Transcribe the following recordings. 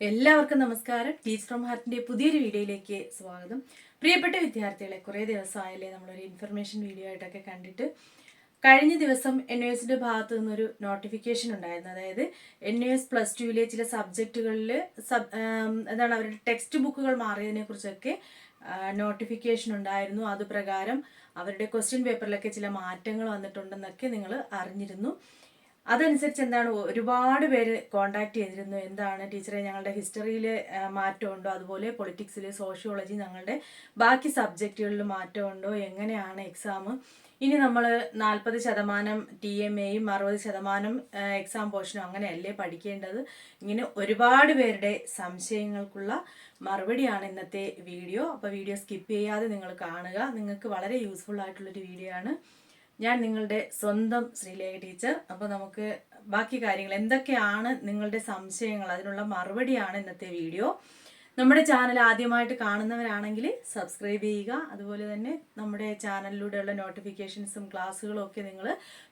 എല്ലാവർക്കും നമസ്കാരം. Teacher from ഹാർട്ടിന്റെ പുതിയൊരു വീഡിയോയിലേക്ക് സ്വാഗതം. പ്രിയപ്പെട്ട വിദ്യാർത്ഥികളെ കുറേ ദിവസമായല്ലേ നമ്മളൊരു ഇൻഫർമേഷൻ വീഡിയോ ആയിട്ടൊക്കെ കണ്ടിട്ട്? കഴിഞ്ഞ ദിവസം എൻ എ എസിന്റെ ഭാഗത്ത് നിന്നൊരു നോട്ടിഫിക്കേഷൻ ഉണ്ടായിരുന്നു. അതായത് എൻ എ എസ് പ്ലസ് ടുവിലെ ചില സബ്ജക്റ്റുകളിൽ സബ് എന്താണ് അവരുടെ ടെക്സ്റ്റ് ബുക്കുകൾ മാറിയതിനെ കുറിച്ചൊക്കെ നോട്ടിഫിക്കേഷൻ ഉണ്ടായിരുന്നു. അത് പ്രകാരം അവരുടെ ക്വസ്റ്റ്യൻ പേപ്പറിലൊക്കെ ചില മാറ്റങ്ങൾ വന്നിട്ടുണ്ടെന്നൊക്കെ നിങ്ങൾ അറിഞ്ഞിരുന്നു. അതനുസരിച്ച് എന്താണ് ഒരുപാട് പേര് കോണ്ടാക്ട് ചെയ്തിരുന്നു. എന്താണ് ടീച്ചറെ ഞങ്ങളുടെ ഹിസ്റ്ററിയിൽ മാറ്റമുണ്ടോ? അതുപോലെ പൊളിറ്റിക്സിൽ സോഷ്യോളജി ഞങ്ങളുടെ ബാക്കി സബ്ജക്റ്റുകളിൽ മാറ്റമുണ്ടോ? എങ്ങനെയാണ് എക്സാം ഇനി നമ്മൾ നാൽപ്പത് ശതമാനം ടി എം എയും അറുപത് ശതമാനം എക്സാം പോർഷനും അങ്ങനെയല്ലേ പഠിക്കേണ്ടത്? ഇങ്ങനെ ഒരുപാട് പേരുടെ സംശയങ്ങൾക്കുള്ള മറുപടിയാണ് ഇന്നത്തെ വീഡിയോ. അപ്പോൾ വീഡിയോ സ്കിപ്പ് ചെയ്യാതെ നിങ്ങൾ കാണുക. നിങ്ങൾക്ക് വളരെ യൂസ്ഫുൾ ആയിട്ടുള്ളൊരു വീഡിയോ ആണ്. ഞാൻ നിങ്ങളുടെ സ്വന്തം ശ്രീലേഖ ടീച്ചർ. അപ്പോൾ നമുക്ക് ബാക്കി കാര്യങ്ങൾ എന്തൊക്കെയാണ് നിങ്ങളുടെ സംശയങ്ങൾ? അതിനുള്ള മറുപടിയാണ് ഇന്നത്തെ വീഡിയോ. നമ്മുടെ ചാനൽ ആദ്യമായിട്ട് കാണുന്നവരാണെങ്കിൽ സബ്സ്ക്രൈബ് ചെയ്യുക. അതുപോലെ തന്നെ നമ്മുടെ ചാനലിലൂടെയുള്ള നോട്ടിഫിക്കേഷൻസും ക്ലാസ്സുകളും ഒക്കെ നിങ്ങൾ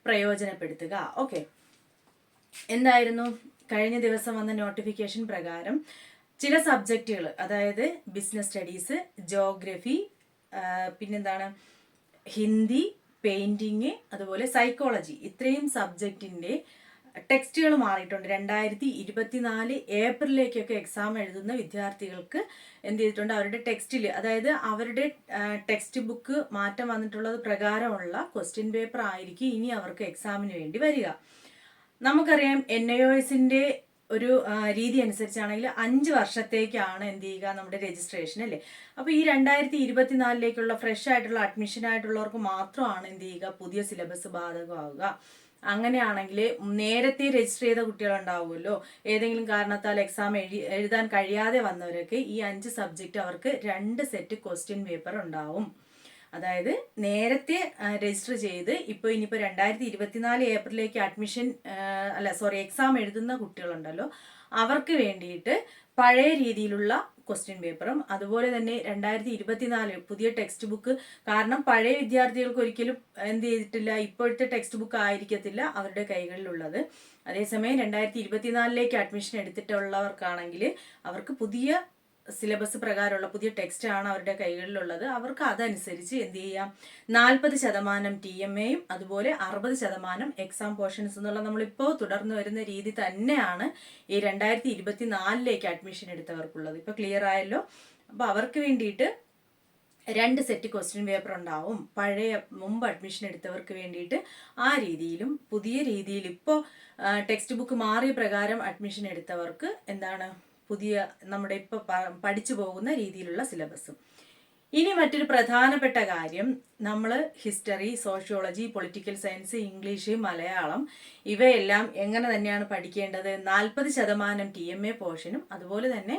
പ്രയോജനപ്പെടുത്തുക. ഓക്കെ എന്തായിരുന്നു? കഴിഞ്ഞ ദിവസം വന്ന നോട്ടിഫിക്കേഷൻ പ്രകാരം ചില സബ്ജക്റ്റുകൾ അതായത് ബിസിനസ് സ്റ്റഡീസ് ജോഗ്രഫി പിന്നെന്താണ്? ഹിന്ദി പെയിന്റിങ് അതുപോലെ സൈക്കോളജി ഇത്രയും സബ്ജക്റ്റിന്റെ ടെക്സ്റ്റുകൾ മാറിയിട്ടുണ്ട്. രണ്ടായിരത്തി ഇരുപത്തിനാല് ഏപ്രിലേക്കൊക്കെ എക്സാം എഴുതുന്ന വിദ്യാർത്ഥികൾക്ക് എന്ത് ചെയ്തിട്ടുണ്ട്? അവരുടെ ടെക്സ്റ്റിൽ അതായത് അവരുടെ ടെക്സ്റ്റ് ബുക്ക് മാറ്റം വന്നിട്ടുള്ളത് പ്രകാരമുള്ള ക്വസ്റ്റ്യൻ പേപ്പർ ആയിരിക്കും ഇനി അവർക്ക് എക്സാമിന് വേണ്ടി വരിക. നമുക്കറിയാം എൻ ഐ ഒ എസിന്റെ ഒരു രീതി അനുസരിച്ചാണെങ്കിൽ അഞ്ച് വർഷത്തേക്കാണ് എന്ത് ചെയ്യുക നമ്മുടെ രജിസ്ട്രേഷൻ അല്ലേ? അപ്പോൾ ഈ രണ്ടായിരത്തി ഇരുപത്തിനാലിലേക്കുള്ള ഫ്രഷ് ആയിട്ടുള്ള അഡ്മിഷൻ ആയിട്ടുള്ളവർക്ക് മാത്രമാണ് എന്ത് ചെയ്യുക? പുതിയ സിലബസ് ബാധകമാവുക. അങ്ങനെയാണെങ്കിൽ നേരത്തെ രജിസ്റ്റർ ചെയ്ത കുട്ടികളുണ്ടാവുമല്ലോ. ഏതെങ്കിലും കാരണത്താൽ എക്സാം എഴുതി എഴുതാൻ കഴിയാതെ വന്നവരൊക്കെ ഈ അഞ്ച് സബ്ജക്റ്റ് അവർക്ക് രണ്ട് സെറ്റ് ക്വസ്റ്റ്യൻ പേപ്പർ ഉണ്ടാവും. അതായത് നേരത്തെ രജിസ്റ്റർ ചെയ്ത് ഇപ്പോൾ ഇനിയിപ്പോൾ രണ്ടായിരത്തി ഇരുപത്തിനാല് ഏപ്രിലേക്ക് അഡ്മിഷൻ അല്ല സോറി എക്സാം എഴുതുന്ന കുട്ടികളുണ്ടല്ലോ അവർക്ക് വേണ്ടിയിട്ട് പഴയ രീതിയിലുള്ള ക്വസ്റ്റ്യൻ പേപ്പറും അതുപോലെ തന്നെ രണ്ടായിരത്തി ഇരുപത്തിനാല് പുതിയ ടെക്സ്റ്റ് ബുക്ക് കാരണം പഴയ വിദ്യാർത്ഥികൾക്ക് ഒരിക്കലും എന്ത് ചെയ്തിട്ടില്ല ഇപ്പോഴത്തെ ടെക്സ്റ്റ് ബുക്ക് ആയിരിക്കത്തില്ല അവരുടെ കൈകളിലുള്ളത്. അതേസമയം രണ്ടായിരത്തി ഇരുപത്തിനാലിലേക്ക് അഡ്മിഷൻ എടുത്തിട്ടുള്ളവർക്കാണെങ്കിൽ അവർക്ക് പുതിയ സിലബസ് പ്രകാരമുള്ള പുതിയ ടെക്സ്റ്റ് ആണ് അവരുടെ കൈകളിലുള്ളത്. അവർക്ക് അതനുസരിച്ച് എന്ത് ചെയ്യാം? നാൽപ്പത് ശതമാനം ടി എം എയും അതുപോലെ അറുപത് ശതമാനം എക്സാം പോർഷൻസ് എന്നുള്ള നമ്മളിപ്പോൾ തുടർന്ന് വരുന്ന രീതി തന്നെയാണ് ഈ രണ്ടായിരത്തി ഇരുപത്തി നാലിലേക്ക് അഡ്മിഷൻ എടുത്തവർക്കുള്ളത്. ഇപ്പോൾ ക്ലിയർ ആയല്ലോ? അപ്പോൾ അവർക്ക് വേണ്ടിയിട്ട് രണ്ട് സെറ്റ് ക്വസ്റ്റ്യൻ പേപ്പർ ഉണ്ടാവും. പഴയ മുമ്പ് അഡ്മിഷൻ എടുത്തവർക്ക് വേണ്ടിയിട്ട് ആ രീതിയിലും പുതിയ രീതിയിൽ ഇപ്പോൾ ടെക്സ്റ്റ് ബുക്ക് മാറിയ പ്രകാരം അഡ്മിഷൻ എടുത്തവർക്ക് എന്താണ്? പുതിയ നമ്മുടെ ഇപ്പോൾ പഠിച്ചു പോകുന്ന രീതിയിലുള്ള സിലബസും. ഇനി മറ്റൊരു പ്രധാനപ്പെട്ട കാര്യം നമ്മൾ history sociology political science English Malayalam ഇവയെല്ലാം എങ്ങനെ തന്നെയാണ് പഠിക്കേണ്ടത്? നാൽപ്പത് ശതമാനം ടി എം എ പോർഷനും അതുപോലെ തന്നെ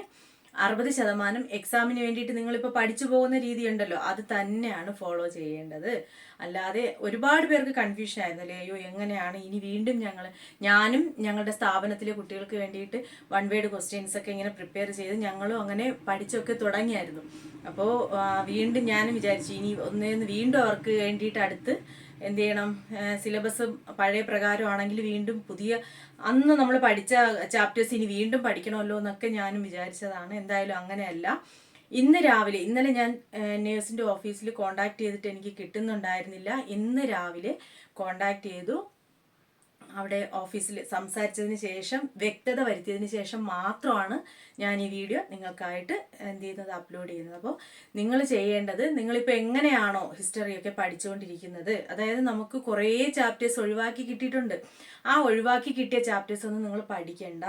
അറുപത് ശതമാനം എക്സാമിന് വേണ്ടിയിട്ട് നിങ്ങളിപ്പോൾ പഠിച്ചു പോകുന്ന രീതി ഉണ്ടല്ലോ അത് തന്നെയാണ് ഫോളോ ചെയ്യേണ്ടത്. അല്ലാതെ ഒരുപാട് പേർക്ക് കൺഫ്യൂഷൻ ആയിരുന്നു അല്ലേ അയ്യോ എങ്ങനെയാണ്? ഇനി വീണ്ടും ഞങ്ങൾ ഞാനും ഞങ്ങളുടെ സ്ഥാപനത്തിലെ കുട്ടികൾക്ക് വേണ്ടിയിട്ട് വൺ വേഡ് ക്വസ്റ്റ്യൻസ് ഒക്കെ ഇങ്ങനെ പ്രിപ്പയർ ചെയ്ത് ഞങ്ങളും അങ്ങനെ പഠിച്ചൊക്കെ തുടങ്ങിയായിരുന്നു. അപ്പോൾ വീണ്ടും ഞാനും വിചാരിച്ചു ഇനി ഒന്നേന്ന് വീണ്ടും അവർക്ക് വേണ്ടിയിട്ട് അടുത്ത് എന്ത് ചെയ്യണം സിലബസ് പഴയ പ്രകാരമാണെങ്കിൽ വീണ്ടും പുതിയ അന്ന് നമ്മൾ പഠിച്ച ചാപ്റ്റേഴ്സ് ഇനി വീണ്ടും പഠിക്കണമല്ലോ എന്നൊക്കെ ഞാനും വിചാരിച്ചതാണ്. എന്തായാലും അങ്ങനെയല്ല. ഇന്ന് രാവിലെ ഇന്നലെ ഞാൻ നേഴ്സിന്റെ ഓഫീസിൽ കോണ്ടാക്ട് ചെയ്തിട്ട് എനിക്ക് കിട്ടുന്നുണ്ടായിരുന്നില്ല. ഇന്ന് രാവിലെ കോണ്ടാക്ട് ചെയ്തു. അവിടെ ഓഫീസിൽ സംസാരിച്ചതിന് ശേഷം വ്യക്തത വരുത്തിയതിന് ശേഷം മാത്രമാണ് ഞാൻ ഈ വീഡിയോ നിങ്ങൾക്കായിട്ട് എന്ത് ചെയ്യുന്നത് അപ്ലോഡ് ചെയ്യുന്നത്. അപ്പോൾ നിങ്ങൾ ചെയ്യേണ്ടത് നിങ്ങളിപ്പോൾ എങ്ങനെയാണോ ഹിസ്റ്ററിയൊക്കെ പഠിച്ചുകൊണ്ടിരിക്കുന്നത് അതായത് നമുക്ക് കുറേ ചാപ്റ്റേഴ്സ് ഒഴിവാക്കി കിട്ടിയിട്ടുണ്ട്. ആ ഒഴിവാക്കി കിട്ടിയ ചാപ്റ്റേഴ്സ് ഒന്നും നിങ്ങൾ പഠിക്കണ്ട.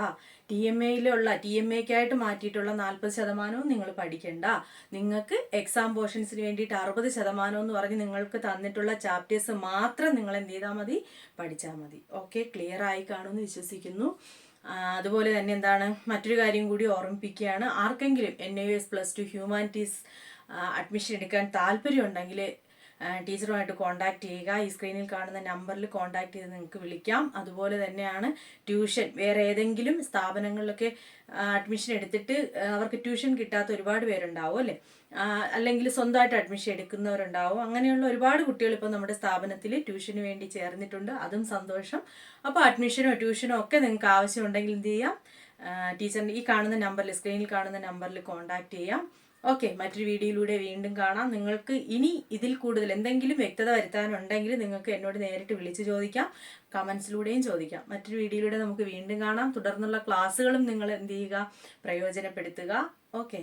ടി എം എയിലുള്ള ടി എം എക്കായിട്ട് മാറ്റിയിട്ടുള്ള നാൽപ്പത് ശതമാനവും നിങ്ങൾ പഠിക്കണ്ട. നിങ്ങൾക്ക് എക്സാം പോർഷൻസിന് വേണ്ടിയിട്ട് അറുപത് ശതമാനം എന്ന് പറഞ്ഞ് നിങ്ങൾക്ക് തന്നിട്ടുള്ള ചാപ്റ്റേഴ്സ് മാത്രം നിങ്ങൾ എന്ത് ചെയ്താൽ മതി? പഠിച്ചാൽ മതി. ഓക്കെ ക്ലിയർ ആയി കാണുമെന്ന് വിശ്വസിക്കുന്നു. അതുപോലെ തന്നെ എന്താണ്? മറ്റൊരു കാര്യം കൂടി ഓർമ്മിപ്പിക്കുകയാണ്. ആർക്കെങ്കിലും N I S plus two humanities admission എടുക്കാൻ താല്പര്യമുണ്ടെങ്കിൽ ടീച്ചറുമായിട്ട് കോണ്ടാക്ട് ചെയ്യുക. ഈ സ്ക്രീനിൽ കാണുന്ന നമ്പറിൽ കോണ്ടാക്ട് ചെയ്ത് നിങ്ങൾക്ക് വിളിക്കാം. അതുപോലെ തന്നെയാണ് ട്യൂഷൻ വേറെ ഏതെങ്കിലും സ്ഥാപനങ്ങളിലൊക്കെ അഡ്മിഷൻ എടുത്തിട്ട് അവർക്ക് ട്യൂഷൻ കിട്ടാത്ത ഒരുപാട് പേരുണ്ടാവും അല്ലേ? അല്ലെങ്കിൽ സ്വന്തമായിട്ട് അഡ്മിഷൻ എടുക്കുന്നവരുണ്ടാവും. അങ്ങനെയുള്ള ഒരുപാട് കുട്ടികൾ ഇപ്പോൾ നമ്മുടെ സ്ഥാപനത്തിൽ ട്യൂഷന് വേണ്ടി ചേർന്നിട്ടുണ്ട്. അതും സന്തോഷം. അപ്പോൾ അഡ്മിഷനോ ട്യൂഷനോ ഒക്കെ നിങ്ങൾക്ക് ആവശ്യമുണ്ടെങ്കിൽ എന്ത് ചെയ്യാം? ടീച്ചറിന്റെ ഈ കാണുന്ന നമ്പറിൽ സ്ക്രീനിൽ കാണുന്ന നമ്പറിൽ കോൺടാക്റ്റ് ചെയ്യാം. ഓക്കെ മറ്റൊരു വീഡിയോയിലൂടെ വീണ്ടും കാണാം. നിങ്ങൾക്ക് ഇനി ഇതിൽ കൂടുതൽ എന്തെങ്കിലും വ്യക്തത വരുത്താനുണ്ടെങ്കിൽ നിങ്ങൾക്ക് എന്നോട് നേരിട്ട് വിളിച്ച് ചോദിക്കാം. കമൻസിലൂടെയും ചോദിക്കാം. മറ്റൊരു വീഡിയോയിലൂടെ നമുക്ക് വീണ്ടും കാണാം. തുടർന്നുള്ള ക്ലാസ്സുകളും നിങ്ങൾ എന്ത് ചെയ്യുക? പ്രയോജനപ്പെടുത്തുക. ഓക്കെ.